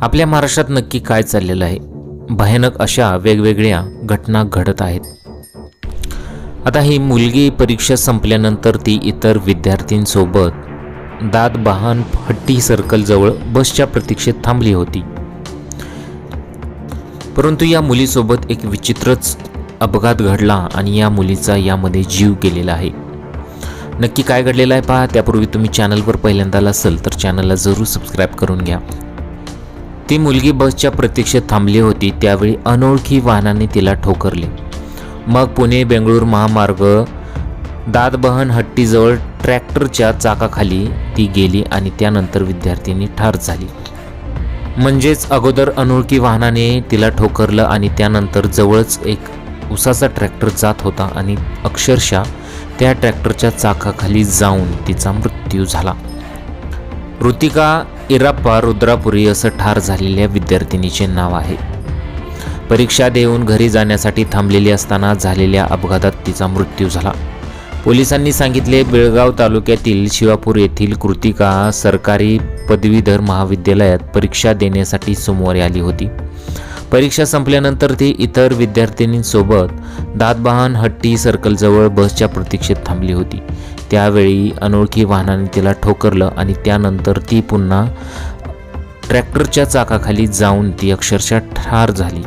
आपल्या महाराष्ट्रात नक्की काय चाललेलं आहे? भयानक अशा वेगवेगळ्या घटना घडत आहेत. आता ही मुलगी परीक्षा संपल्यानंतर ती इतर विद्यार्थ्यांसोबत दाद बहान हट्टी सर्कलजवळ बसच्या प्रतीक्षेत थांबली होती. परंतु या मुलीसोबत एक विचित्रच अपघात घडला आणि या मुलीचा यामध्ये जीव गेलेला आहे. नक्की काय घडलेलं आहे पहा त्यापूर्वी तुम्ही चॅनलवर पहिल्यांदा असाल तर चॅनलला जरूर सबस्क्राईब करून घ्या. ती मुलगी बसच्या प्रतीक्षेत थांबली होती. त्यावेळी अनोळखी वाहनाने तिला ठोकरले. मग पुणे बेंगळूर महामार्ग दादबहन हट्टीजवळ ट्रॅक्टरच्या चाकाखाली ती गेली आणि त्यानंतर विद्यार्थिनी ठार झाली. म्हणजेच अगोदर अनोळखी वाहनाने तिला ठोकरलं आणि त्यानंतर जवळच एक उसाचा ट्रॅक्टर जात होता आणि अक्षरशः त्या ट्रॅक्टरच्या चाकाखाली जाऊन तिचा मृत्यू झाला. कृतिका इराप्पा रुद्रापुरी असं ठार झालेल्या विद्यार्थिनीचे नाव आहे. परीक्षा देऊन घरी जाण्यासाठी थांबलेली असताना झालेल्या अपघातात तिचा मृत्यू झाला. पोलिसांनी सांगितले बेळगाव तालुक्यातील शिवापूर येथील कृतिका सरकारी पदवीधर महाविद्यालयात परीक्षा देण्यासाठी सोमवारी आली होती. परीक्षा संपल्यानंतर ती इतर विद्यार्थिनींसोबत दातबहान हट्टी सर्कलजवळ बसच्या प्रतीक्षेत थांबली होती. त्यावेळी अनोळखी वाहनाने तिला ठोकरलं आणि त्यानंतर ती पुन्हा ट्रॅक्टरच्या चाकाखाली जाऊन ती अक्षरशः ठार झाली.